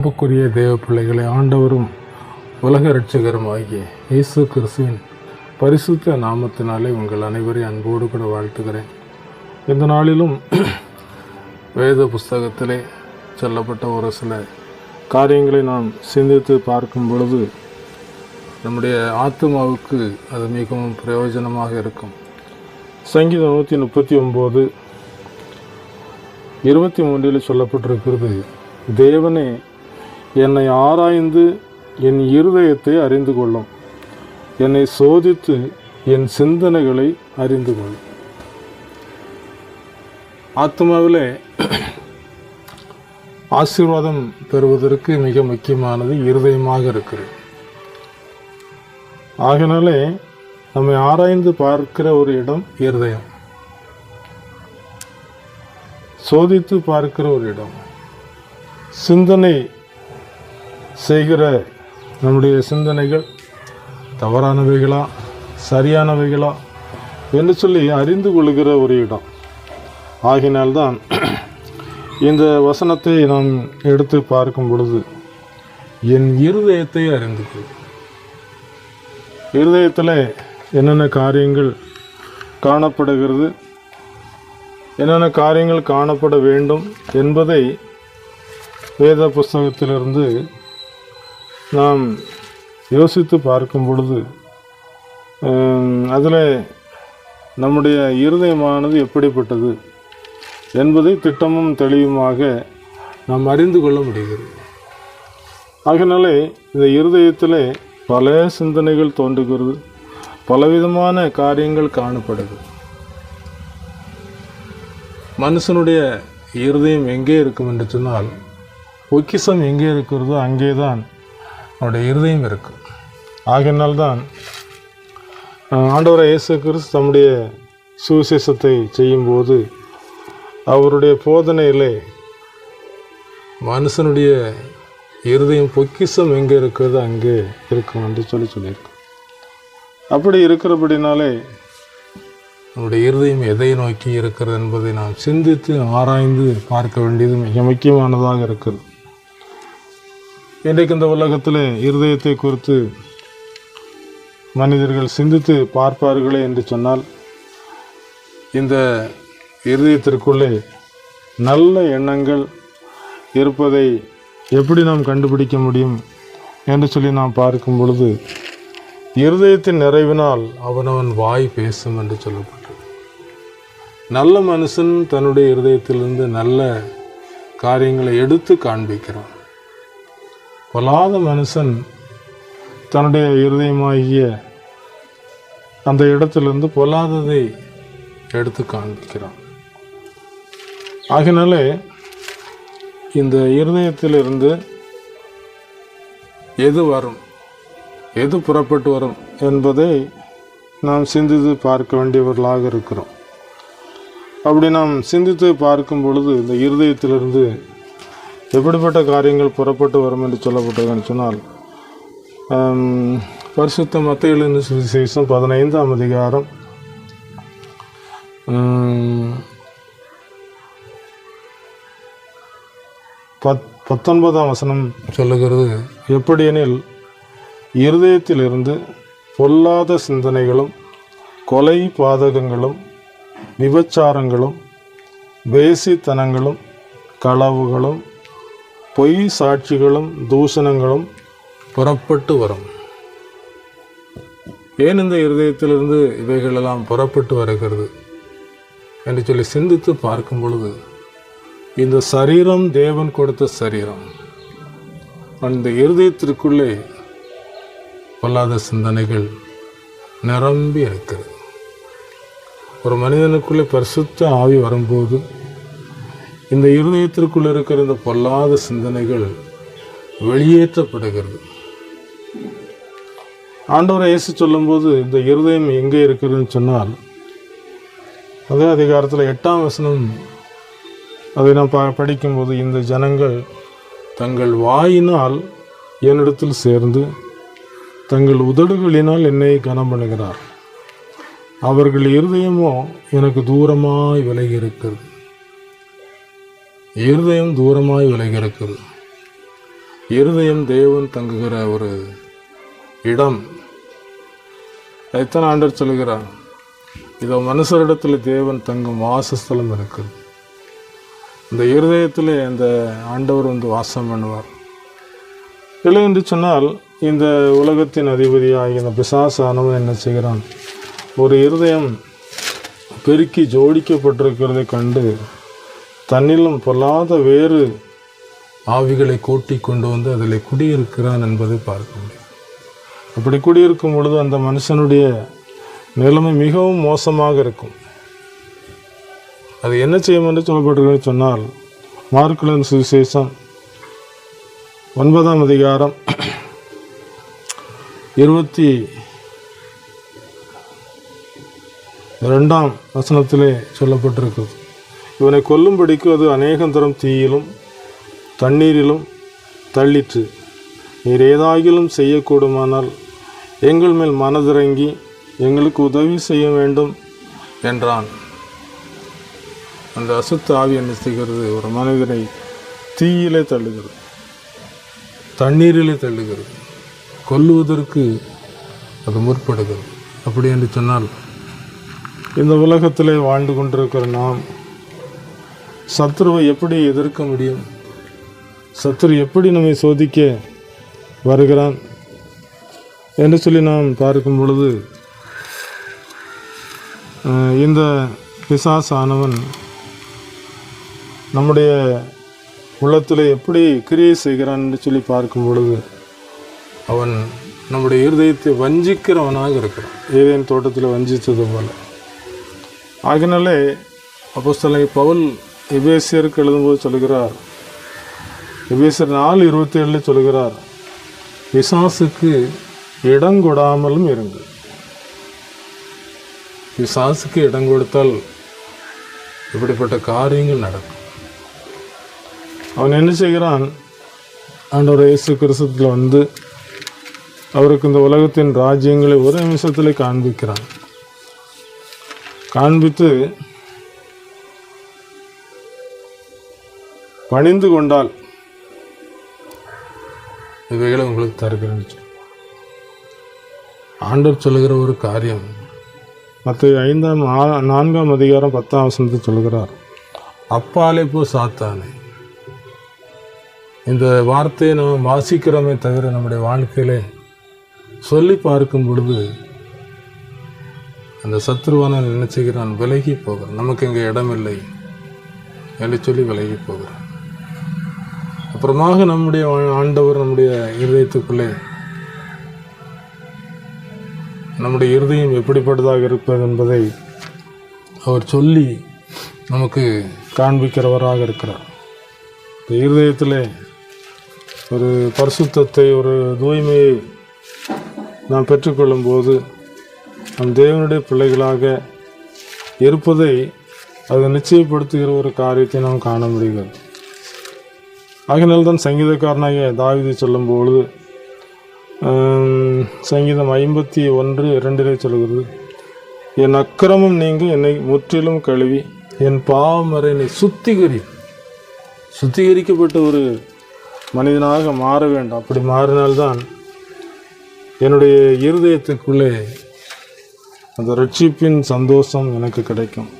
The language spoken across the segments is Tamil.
அன்புக்குரிய தேவ பிள்ளைகளை ஆண்டவரும் உலக ரட்சகருமாகிய ஆகிய இயேசு கிறிஸ்துவின் பரிசுத்த நாமத்தினாலே உங்கள் அனைவரையும் அன்போடு கூட வாழ்த்துகிறேன். இந்த நாளிலும் வேத புஸ்தகத்திலே சொல்லப்பட்ட ஒரு சில காரியங்களை நாம் சிந்தித்து பார்க்கும் பொழுது நம்முடைய ஆத்மாவுக்கு அது மிகவும் பிரயோஜனமாக இருக்கும். சங்கீதம் நூற்றி முப்பத்தி ஒம்பது இருபத்தி மூன்றில் சொல்லப்பட்டிருக்கிறது தேவனே என்னை ஆராய்ந்து என் இருதயத்தை அறிந்து கொள்ளும். என்னை சோதித்து என் சிந்தனைகளை அறிந்து கொள்ளும் ஆத்மாவிலே ஆசீர்வாதம் பெறுவதற்கு மிக முக்கியமானது இருதயமாக இருக்கிறது. ஆகினாலே நம்மை ஆராய்ந்து பார்க்கிற ஒரு இடம் இருதயம். சோதித்து பார்க்கிற ஒரு இடம். சிந்தனை செய்கிற நம்முடைய சிந்தனைகள் தவறானவைகளா சரியானவைகளா என்று சொல்லி அறிந்து கொள்கிற ஒரு இடம். ஆகினால்தான் இந்த வசனத்தை நாம் எடுத்து பார்க்கும் பொழுது என் இருதயத்தை அறிந்து கொள். இருதயத்தில் என்னென்ன காரியங்கள் காணப்படுகிறது என்னென்ன காரியங்கள் காணப்பட வேண்டும் என்பதை வேத புஸ்தகத்திலிருந்து நாம் யோசித்து பார்க்கும் பொழுது அதில் நம்முடைய இருதயமானது எப்படிப்பட்டது என்பதை திட்டமும் தெளிவுமாக நாம் அறிந்து கொள்ள முடிகிறது. ஆகினாலே இந்த இருதயத்தில் பல சிந்தனைகள் தோன்றுகிறது பலவிதமான காரியங்கள் காணப்படுது மனுஷனுடைய இருதயம் எங்கே இருக்கும் என்று சொன்னால் பொக்கிசம் எங்கே இருக்கிறதோ அங்கே தான் அவனுடைய இருதயம் இருக்கும் ஆகினால்தான் ஆண்டவரை இயேசு கிறிஸ்து தம்முடைய சுவிசேஷத்தை செய்யும்போது அவருடைய போதனையிலே மனுஷனுடைய இருதயம் பொக்கிசம் எங்கே இருக்கிறதோ அங்கே இருக்கும் என்று சொல்லி சொல்லியிருக்கோம். அப்படி இருக்கிறபடினாலே நம்முடைய இருதயம் எதை நோக்கி இருக்கிறது என்பதை நாம் சிந்தித்து ஆராய்ந்து பார்க்க வேண்டியது மிக முக்கியமானதாக இருக்கிறது இன்றைக்கு இந்த உலகத்தில் இருதயத்தை குறித்து மனிதர்கள் சிந்தித்து பார்ப்பார்களே என்று சொன்னால் இந்த இருதயத்திற்குள்ளே நல்ல எண்ணங்கள் இருப்பதை எப்படி நாம் கண்டுபிடிக்க முடியும் என்று சொல்லி நாம் பார்க்கும் பொழுது இருதயத்தின் நிறைவினால் அவனவன் வாய் பேசும் என்று சொல்லப்பட்டது. நல்ல மனுஷன் தன்னுடைய இருதயத்திலிருந்து நல்ல காரியங்களை எடுத்து காண்பிக்கிறான். பொல்லாத மனுஷன் தன்னுடைய இருதயமாகிய அந்த இடத்திலிருந்து பொல்லாததை எடுத்து காண்பிக்கிறான். ஆகினாலே இந்த இருதயத்திலிருந்து எது வரும் எது புறப்பட்டு வரும் என்பதை நாம் சிந்தித்து பார்க்க வேண்டியவர்களாக இருக்கிறோம். அப்படி நாம் சிந்தித்து பார்க்கும் பொழுது இந்த இருதயத்திலிருந்து எப்படிப்பட்ட காரியங்கள் புறப்பட்டு வரும் என்று சொல்லப்பட்டதுன்னு சொன்னால் பரிசுத்த மத்தியிலிருந்து சுவிசேஷம் பதினைந்தாம் அதிகாரம் பத் பத்தொன்பதாம் வசனம் சொல்லுகிறது எப்படியெனில் இருதயத்திலிருந்து பொல்லாத சிந்தனைகளும் கொலை பாதகங்களும் விபச்சாரங்களும் வேசித்தனங்களும் களவுகளும் பொய் சாட்சிகளும் தூஷணங்களும் புறப்பட்டு வரும். ஏன் இந்த இருதயத்திலிருந்து இவைகளெல்லாம் புறப்பட்டு வருகிறது? என்று சொல்லி சிந்தித்து பார்க்கும் பொழுது இந்த சரீரம் தேவன் கொடுத்த சரீரம். அந்த இருதயத்திற்குள்ளே பொல்லாத சிந்தனைகள் நிரம்பி இருக்கிறது. ஒரு மனிதனுக்குள்ளே பரிசுத்த ஆவி வரும்போது இந்த இருதயத்திற்குள்ளே இருக்கிற இந்த பொல்லாத சிந்தனைகள் வெளியேற்றப்படுகிறது. ஆண்டவரை இயேசு சொல்லும்போது இந்த இருதயம் எங்கே இருக்கிறதுன்னு சொன்னால் அதே அதிகாரத்தில் எட்டாம் வசனம் அதை நான் ப படிக்கும்போது இந்த ஜனங்கள் தங்கள் வாயினால் என்னிடத்தில் சேர்ந்து தங்கள் உதடுகளினால் என்னை கனம் பண்ணுகிறார். அவர்கள் இருதயமோ எனக்கு தூரமாய் விலகி இருக்கிறது. இருதயம் தூரமாய் விலகி இருதயம் தேவன் தங்குகிற ஒரு இடம். எத்தனை ஆண்டர் சொல்லுகிறார்? இதோ மனுஷரிடத்தில் தேவன் தங்கும் வாசஸ்தலம் இருக்குது இந்த இருதயத்தில் இந்த ஆண்டவர் வந்து வாசம் பண்ணுவார். இல்லை என்று சொன்னால் இந்த உலகத்தின் அதிபதியாகிய இந்த பிசாசானவன் என்ன செய்கிறான்? ஒரு இருதயம் பெருக்கி ஜோடிக்கப்பட்டிருக்கிறதை கண்டு தன்னிலும் பொல்லாத வேறு ஆவிகளை கூட்டி கொண்டு வந்து அதில் குடியிருக்கிறான் என்பதை பார்க்க முடியும். அப்படி குடியிருக்கும் பொழுது அந்த மனுஷனுடைய நிலைமை மிகவும் மோசமாக இருக்கும். அது என்ன செய்யும் என்று சொல்லப்பட்டிருக்கிறது சொன்னால் மார்க்குலன் சுவிசேஷம் ஒன்பதாம் அதிகாரம் இருபத்தி ரெண்டாம் வசனத்திலே சொல்லப்பட்டிருக்கிறது. இவனை கொல்லும்படிக்கு அது அநேகம் தரம் தீயிலும் தண்ணீரிலும் தள்ளிற்று. நீர் ஏதாகிலும் செய்யக்கூடுமானால் எங்கள் மேல் மனதிறங்கி எங்களுக்கு உதவி செய்ய வேண்டும் என்றான். அந்த அசுத்த ஆவி என்ன செய்கிறது? ஒரு மனிதனை தீயிலே தள்ளுகிறது தண்ணீரிலே தள்ளுகிறது. கொல்லுவதற்கு அது முற்படுகிறது. அப்படி என்று சொன்னால் இந்த உலகத்திலே வாழ்ந்து கொண்டிருக்கிற நாம் சத்ருவை எப்படி எதிர்க்க முடியும்? சத்ரு எப்படி நம்மை சோதிக்க வருகிறான்? என்று சொல்லி நாம் பார்க்கும் பொழுது இந்த இந்த பிசாசானவன் நம்முடைய உள்ளத்தில் எப்படி கிரியை செய்கிறான் என்று சொல்லி பார்க்கும் பொழுது அவன் நம்முடைய இருதயத்தை வஞ்சிக்கிறவனாக இருக்கிறான். ஏதேன் தோட்டத்தில் வஞ்சித்தது போல. ஆகினாலே அப்போஸ்தலன் பவுல் எபேசியருக்கு எழுதும்போது சொல்கிறார் எபேசியர் நாலு இருபத்தி ஏழில் சொல்கிறார் பிசாசுக்கு இடம் கொடாமலும் இருங்கள் பிசாசுக்கு இடம் கொடுத்தால் இப்படிப்பட்ட காரியங்கள் நடக்கும். அவன் என்ன செய்கிறான்? ஆண்டவர் இயேசு கிறிஸ்தத்தில் வந்து அவருக்கு இந்த உலகத்தின் ராஜ்யங்களை ஒரு நிமிஷத்தில் காண்பிக்கிறான். காண்பித்து பணிந்து கொண்டால் இவைகளை உங்களுக்கு தருகிறேன்னு சொல்லி. ஆண்டவர் சொல்லுகிற ஒரு காரியம். மற்ற ஐந்தாம் நான்காம் அதிகாரம் பத்தாம் வசனத்தை சொல்கிறார் அப்பாலே போ சாத்தானே. இந்த வார்த்தையை நம்ம வாசிக்கிறோமே தவிர நம்முடைய வாழ்க்கையிலே சொல்லி பார்க்கும் பொழுது அந்த சத்ருவான என்ன செய்கிறான்? விலகி போகிறான். நமக்கு இங்கே இடமில்லை என்று சொல்லி விலகி போகிறான். அப்புறமாக நம்முடைய ஆண்டவர் நம்முடைய இருதயத்துக்குள்ளே நம்முடைய இருதயம் எப்படிப்பட்டதாக இருப்பது என்பதை அவர் சொல்லி நமக்கு காண்பிக்கிறவராக இருக்கிறார். இந்த இருதயத்தில் ஒரு பரிசுத்தத்தை ஒரு தூய்மையை நாம் பெற்றுக்கொள்ளும்போது நம் தேவனுடைய பிள்ளைகளாக இருப்பதை அது நிச்சயப்படுத்துகிற ஒரு காரியத்தை நாம் காண முடிகிறது. ஆகினால்தான் சங்கீதக்காரனாகிய தாவிதை சொல்லும்பொழுது பொழுது சங்கீதம் ஐம்பத்தி ஒன்று இரண்டிலே சொல்கிறது என் அக்கிரமம் நீங்க என்னை முற்றிலும் கழுவி என் பாவமறை என்னை சுத்திகரி. சுத்திகரிக்கப்பட்ட ஒரு மனிதனாக மாற வேண்டும். அப்படி மாறினால்தான் என்னுடைய இருதயத்துக்குள்ளே அந்த ரட்சிப்பின் சந்தோஷம் எனக்கு கிடைக்கும்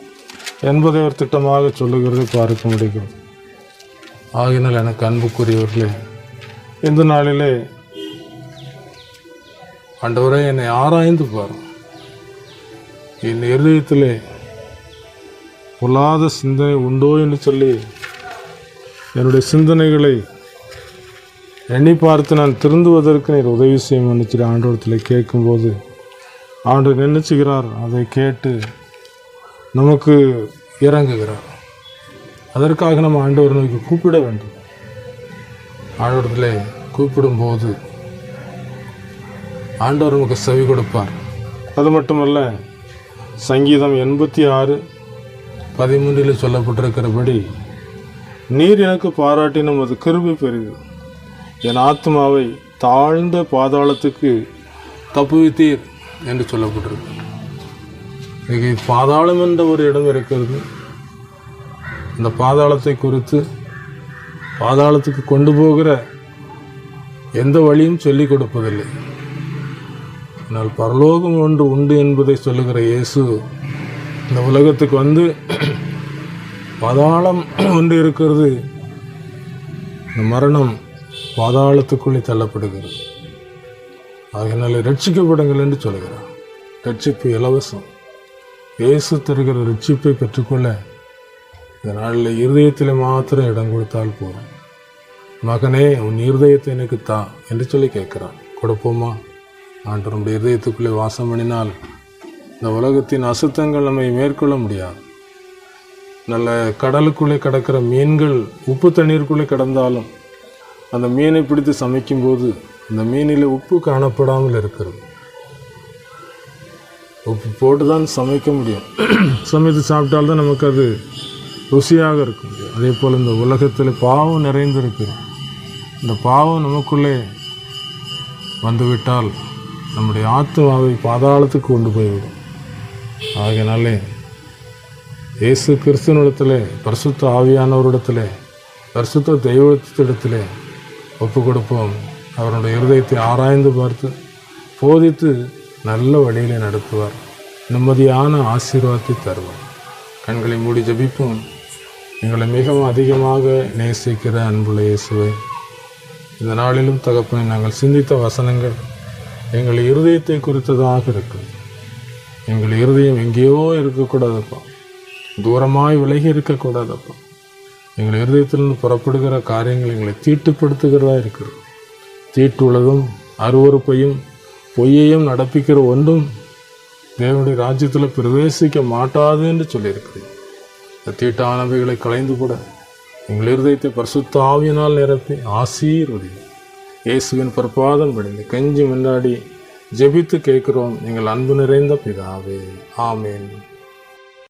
என்பதை ஒரு திட்டமாக சொல்லுகிறதை பார்க்க முடியும் ஆகினால் எனக்கு அன்புக்குரியவர்களே இந்த நாளிலே ஆண்டவரே என்னை ஆராய்ந்து பார். என் இருதயத்திலே பொல்லாத சிந்தனை உண்டோ என்று சொல்லி என்னுடைய சிந்தனைகளை எண்ணி பார்த்து நான் திருந்துவதற்கு நீர் உதவி செய்யும் என்று சொல்லி ஆண்டவரத்தில் கேட்கும்போது ஆண்டவர் என்ன செய்கிறார்? அதை கேட்டு நமக்கு இறங்குகிறார். அதற்காக நம்ம ஆண்டவர் நோக்கி கூப்பிட வேண்டும். ஆண்டவரத்தில் கூப்பிடும்போது ஆண்டவர் நமக்கு செவி கொடுப்பார். அது மட்டுமல்ல சங்கீதம் எண்பத்தி ஆறு பதிமூன்றில் சொல்லப்பட்டிருக்கிறபடி நீர் எனக்கு பாராட்டினும் அது கருவி பெரிது என் ஆத்மாவை தாழ்ந்த பாதாளத்துக்கு தப்புவித்தீர் என்று சொல்லப்பட்டிருக்கு இங்கே பாதாளம் என்ற ஒரு இடம் இருக்கிறது. இந்த பாதாளத்தை குறித்து பாதாளத்துக்கு கொண்டு போகிற எந்த வழியும் சொல்லிக் கொடுப்பதில்லை. ஆனால் பரலோகம் ஒன்று உண்டு என்பதை சொல்லுகிற இயேசு இந்த உலகத்துக்கு வந்து பாதாளம் ஒன்று இருக்கிறது. இந்த மரணம் பாதாளத்துக்குள்ளே தள்ளப்படுகிறது. ஆகையினால ரட்சிக்கப்படுங்கள் என்று சொல்கிறார் ரட்சிப்பு இலவசம். இயேசு தருகிற ரட்சிப்பை பெற்றுக்கொள்ள இந்த நாளில் இருதயத்தில் மாத்திரம் இடம் கொடுத்தால் போதும். மகனே உன் இருதயத்தை எனக்கு தா என்று சொல்லி கேட்குறான். கொடுப்போமா? ஆண்டு நம்முடைய இருதயத்துக்குள்ளே வாசம் பண்ணினால் இந்த உலகத்தின் அசுத்தங்கள் நம்மை மேற்கொள்ள முடியாது. நல்ல கடலுக்குள்ளே கிடக்கிற மீன்கள் உப்பு தண்ணீருக்குள்ளே கிடந்தாலும் அந்த மீனை பிடித்து சமைக்கும்போது அந்த மீனில் உப்பு காணப்படாமல் இருக்கிறது. உப்பு போட்டு தான் சமைக்க முடியும். சமைத்து சாப்பிட்டால்தான் நமக்கு அது ருசியாக இருக்க முடியும் அதே போல் இந்த உலகத்தில் பாவம் நிறைந்திருக்கிறது. இந்த பாவம் நமக்குள்ளே வந்துவிட்டால் நம்முடைய ஆத்மாவை பாதாளத்துக்கு கொண்டு போய்விடும். ஆகையினாலே இயேசு கிறிஸ்துவனிடத்தில் பரிசுத்த ஆவியானவரிடத்தில் பரிசுத்த தெய்வத்திடத்தில் ஒப்பு கொடுப்போம். அவருடைய இருதயத்தை ஆராய்ந்து பார்த்து போதித்து நல்ல வழியிலே நடத்துவார். நிம்மதியான ஆசீர்வாதத்தை தருவார். கண்களை மூடி ஜெபிப்போம். எங்களை மிகவும் அதிகமாக நேசிக்கிற அன்புள்ள இயேசுவை இந்த நாளிலும் தகப்பனை நாங்கள் சிந்தித்த வசனங்கள் எங்கள் இருதயத்தை குறித்ததாக இருக்குது எங்கள் இருதயம் எங்கேயோ இருக்கக்கூடாதப்பா. தூரமாய் விலகி இருக்கக்கூடாதப்பா. எங்கள் இருதயத்திலிருந்து புறப்படுகிற காரியங்கள் எங்களை தீட்டுப்படுத்துகிறதா இருக்கிறது. தீட்டுள்ளதும் அருவறுப்பையும் பொய்யையும் நடப்பிக்கிற ஒன்றும் தேவனுடைய ராஜ்யத்தில் பிரவேசிக்க மாட்டாது என்று சொல்லியிருக்கிறேன் இந்த தீட்டானவைகளை களைந்து கூட எங்கள் இருதயத்தை பரிசுத்த ஆவியினால் நிரப்பி ஆசீர்வதி. இயேசுவின் பிற்பாதம் படிந்து கெஞ்சி முன்னாடி ஜெபித்து கேட்கிறோம் எங்கள் அன்பு நிறைந்த பிதாவே. ஆமேன்.